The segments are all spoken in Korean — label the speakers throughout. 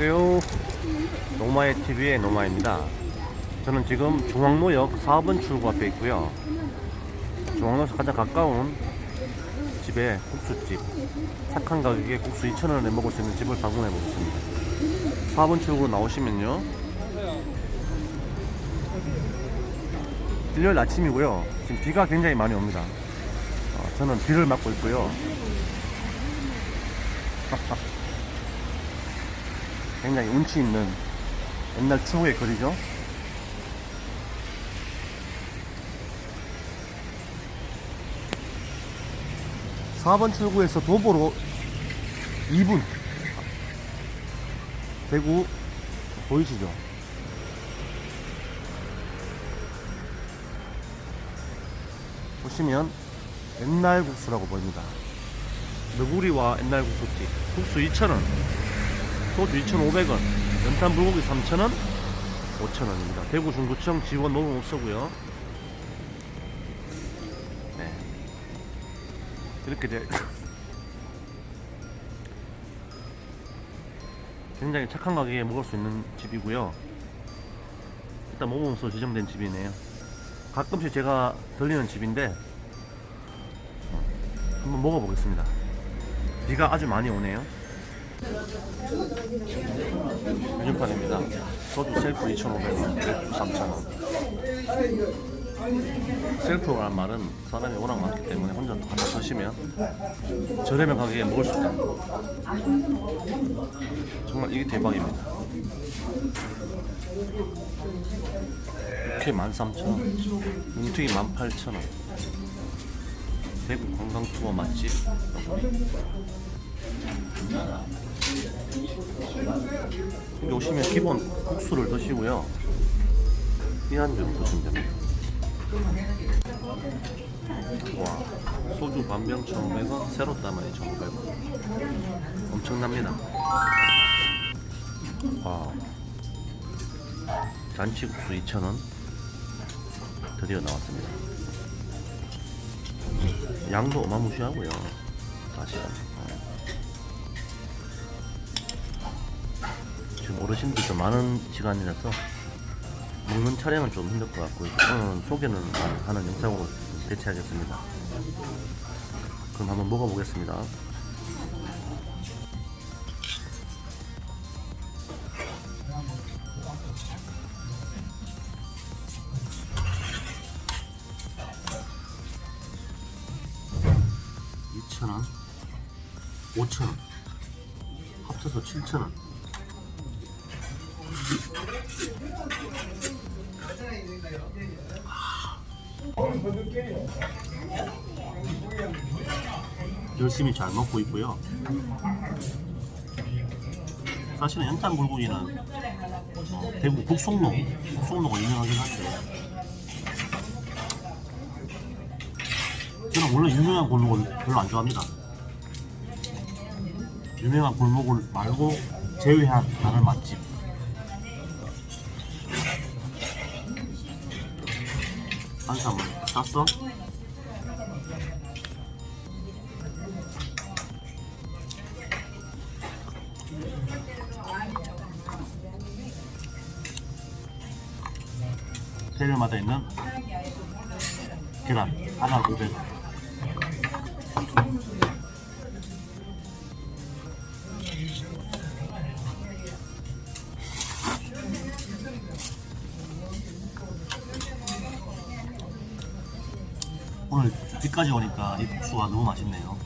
Speaker 1: 안녕하세요. 노마의 TV의 노마입니다. 저는 지금 중앙로역 4번 출구 앞에 있고요. 중앙로에서 가장 가까운 집에 국수집 착한 가격에 국수 2,000원에 먹을 수 있는 집을 방문해 보겠습니다. 4번 출구로 나오시면요. 일요일 아침이고요. 지금 비가 굉장히 많이 옵니다. 어, 저는 비를 맞고 있고요. 굉장히 운치 있는 옛날 추억의 거리죠. 사번 출구에서 도보로 2분. 대구 보이시죠? 보시면 옛날 국수라고 보입니다. 너구리와 옛날 국수집. 국수 2,000원. 소주 2,500원, 연탄 불고기 3,000원, 5,000원입니다. 대구 중구청 지원 노동업소고요. 네. 이렇게 돼. 굉장히 착한 가격에 먹을 수 있는 집이고요. 일단 모범소 지정된 집이네요. 가끔씩 제가 들리는 집인데 어, 한번 먹어보겠습니다. 비가 아주 많이 오네요. 메뉴판입니다. 소주 셀프 2,500원, 맥주 3,000원. 셀프라는 말은 사람이 워낙 많기 때문에 혼자 하나 드시면 저렴한 가격에 먹을 수 있다. 정말 이게 대박입니다. 이렇게 13,000원, 뭉튀기 18,000원. 대구 관광 투어 맛집. 여기 오시면 기본 국수를 드시고요. 이한점 드시면 됩니다. 와, 소주 반병 1,500원, 새로 따만이 1,500원. 엄청납니다. 와, 잔치국수 2,000원. 드디어 나왔습니다. 양도 어마무시하고요. 사실은. 어. 지금 어르신들 좀 많은 시간이라서 먹는 촬영은 좀 힘들 것 같고 오늘은 소개는 하는 영상으로 대체하겠습니다. 그럼 한번 먹어보겠습니다. 이천 원, 오천 원, 합쳐서 칠천 원. 열심히 잘 먹고 있고요. 사실은 연탄 불고기는 어, 대구 북송로, 북송로가 유명하긴 한데 저는 원래 유명한 골목을 별로 안 좋아합니다. 유명한 골목을 말고 제외한 다른 맛집. 한삼을 땄어? 테일마다 있는 계란 하나 500원 오늘 비까지 오니까 이 국수가 너무 맛있네요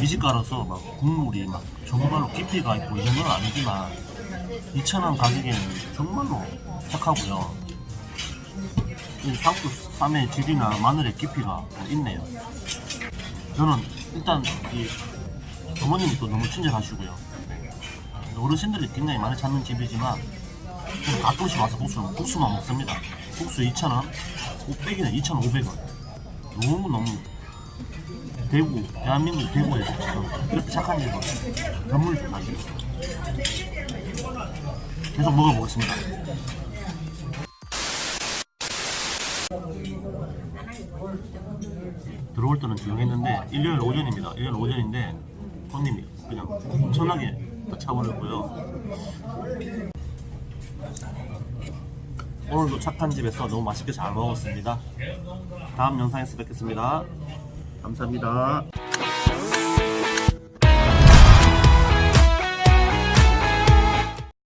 Speaker 1: 미식가로서 막 국물이 막 정말로 깊이가 있고 이 정도는 아니지만 2,000원 가격에는 정말로 착하고요. 이 상추 쌈의 질이나 마늘의 깊이가 있네요. 저는 일단 이 어머님이 또 너무 친절하시고요. 어르신들이 굉장히 많이 찾는 집이지만 저는 가끔씩 와서 국수, 국수만 먹습니다. 국수 2,000원, 곱빼기는 2,500원. 너무너무 대구, 대한민국 대구에서 지금 이렇게 착한 집은 건물도 사실 계속 먹어보겠습니다. 들어올 때는 조용했는데 일요일 오전입니다. 일요일 오전인데 손님이 그냥 엄청나게 다 차버렸고요. 오늘도 착한 집에서 너무 맛있게 잘 먹었습니다. 다음 영상에서 뵙겠습니다. 감사합니다.